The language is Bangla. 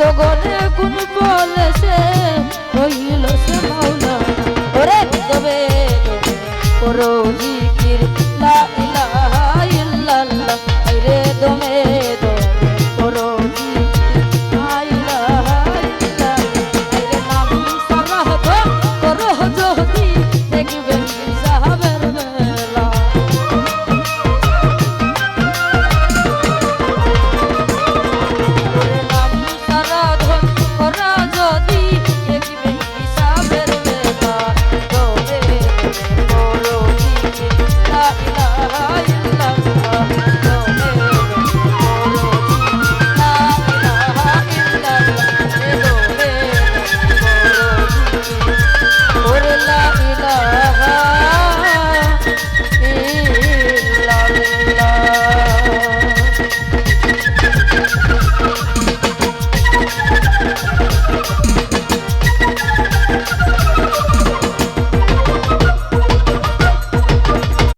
ভক্তগণে কোন বলেছে রইল সে মাওলানা ওরে তবে করো